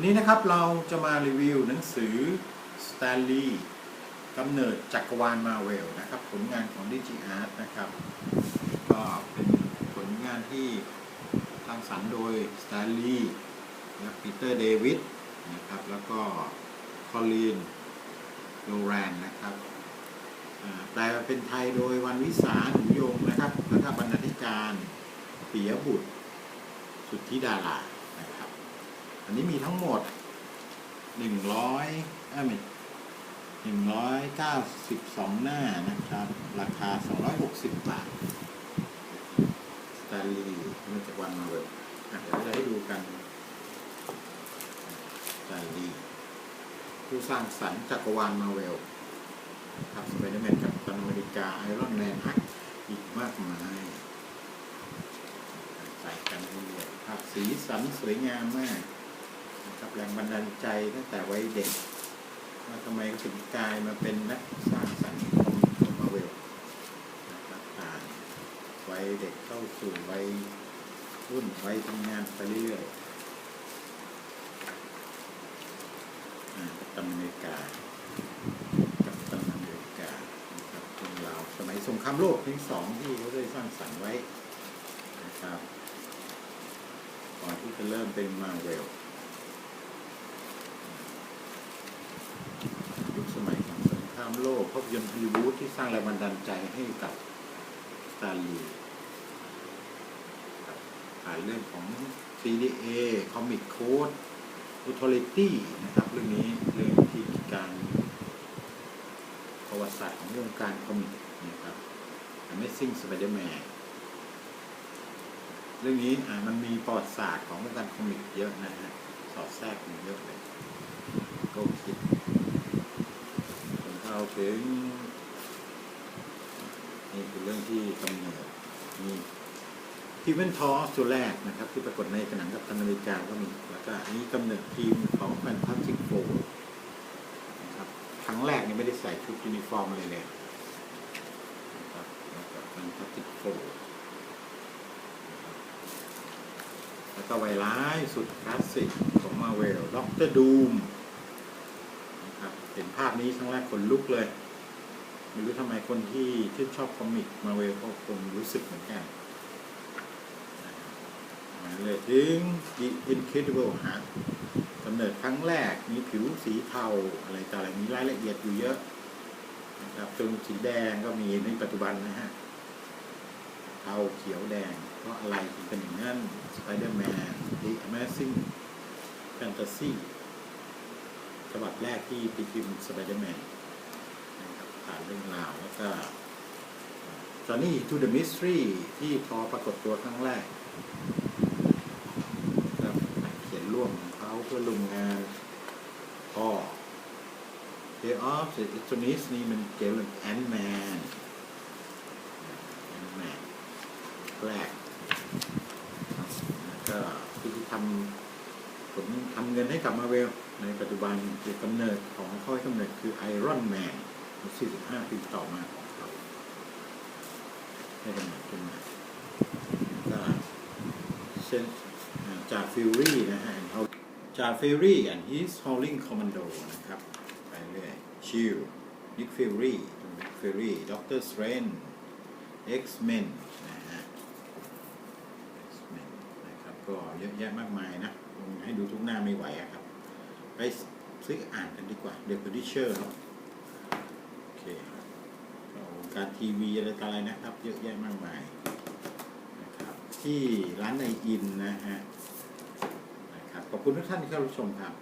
วันนี้นะครับเราจะมารีวิวหนังสือ Stanley กำเนิดจักรวาลมาเวลนะครับ ผลงานของ Digi Art นะครับ ก็เป็นผลงานที่สร้างสรรค์โดย Stanley และปีเตอร์เดวิดนะครับ แล้วก็คอลีนโลแรนนะครับแปลเป็นไทยโดยวันวิสาหนูยงนะครับ แล้วก็บรรณาธิการปิยบุตร สุทธิดารา อันนี้มีทั้งหมดหนึ่งร้อยเอ้ยไม่หนึ่งร้อยเก้าสิบสองหน้านะครับ ราคาสองร้อยหกสิบบาทสแตนลีย์มาจากวันมาเวลอะเดี๋ยวเราจะให้ดูกันสแตนลีย์ผู้สร้างสรรค์จักรวาลมาเวลครับสไปเดอร์แมนกับตันอเมริกาไอรอนแมนฮักอีกมากมายใส่กันเรื่อยๆภาพสีสันสวยงามมาก นะครับแรงบันดาลใจตั้งแต่วัยเด็กว่าทำไมถึงกลายมาเป็นนักสร้างสรรค์ของของมาเวลนะครับผ่านวัยเด็กเข้าสู่วัยรุ่นวัยทำงานไปเรื่อยๆอ่ากัปตันอเมริกากัปตันอเมริกานะครับเรื่องราวสมัยสงครามโลกครั้งที่สองที่เขาได้สร้างสรรค์ไว้นะครับก่อนที่จะเริ่มเป็นมาเวลยุคสมัยของสงคราม โลกภาพยนตร์ฮอลลีวูดที่สร้างแรงบันดาลใจให้กับสตาร์ลีผ่านเรื่องของ CDA Comic Code Authority นะครับ เรื่องนี้เรื่องที่การประวัติศาสตร์ของวงการคอมิกนะครับ Amazing Spider-Man เรื่องนี้มันมีประวัติศาสตร์ของวงการคอมิกเยอะนะฮะ สอดแทรกอยู่เยอะเลย ก็คิดจนเข้า ถึง นี่คือเรื่องที่กำเนิดมีทีมเวนทอสตัวแรกนะครับ ที่ปรากฏในกระหนังกับอเมริกาก็มี แล้วก็อันนี้กำเนิดทีมของแฟนตาสติกโฟนะครับครั้งแรกนี่ไม่ได้ใส่ชุดยูนิฟอร์มเลยเลยนะครับแล้วก็แฟนตาสติกโฟแล้วก็ไวร้ายสุดคลาสสิกของมาเวลด็อกเตอร์ดูม เห็นภาพนี้ครั้งแรกขนลุกเลยไม่รู้ทำไมคนที่ที่นชอบคอมิกมาเวลก็คงรู้สึกเหมือนกันมาเลยถึง The Incredible Hulk กำเนิดครั้งแรกมีผิวสีเทาอะไรต่ออะไรมีรายละเอียดอยู่เยอะนะครับจนสีแดงก็มีในปัจจุบันนะฮะเทาเขียวแดง เพราะอะไรถึงเป็นอย่างนั้น Spider-Man The Amazing Fantasy ฉบับแรกที่ตีพิมพ์ Spider-Man นะครับผ่านเรื่องราวแล้วก็ Johnny to the Mystery ที่ทอปรากฏตัวครั้งแรกครับเขียนร่วมของเขาเพื่อลงงานพ่อ Day of the Electronics นี่มันเกี่ยวกับ Ant-Man Ant-Man แรกแล้วก็ที่ทำผลทำเงินให้กับมาเวล ในปัจจุบันจุดกำเนิดของข้อยกำเนิดคือไอรอนแมน45 ปีต่อมาของเขาให้กำเนิดขึ้นมาก็เช่นจากฟิวรี่นะฮะเขาจากฟิวรี่ and his howling commando นะครับ ไปเรื่อยชิลนิกฟิวรี่นิกฟิวรี่ด็อกเตอร์สเตรน X-Men นะฮะ X-Men นะครับ ก็เยอะแยะมากมายนะ ให้ดูทุกหน้าไม่ไหวครับ ไปซื้ออ่านกันดีกว่า The Publisher เนาะโอเคก็วงการทีวีอะไรต่ออะไรนะครับ เยอะแยะมากมายนะครับที่ร้านในอินนะฮะนะครับขอบคุณทุกท่านที่เข้ารับชมครับ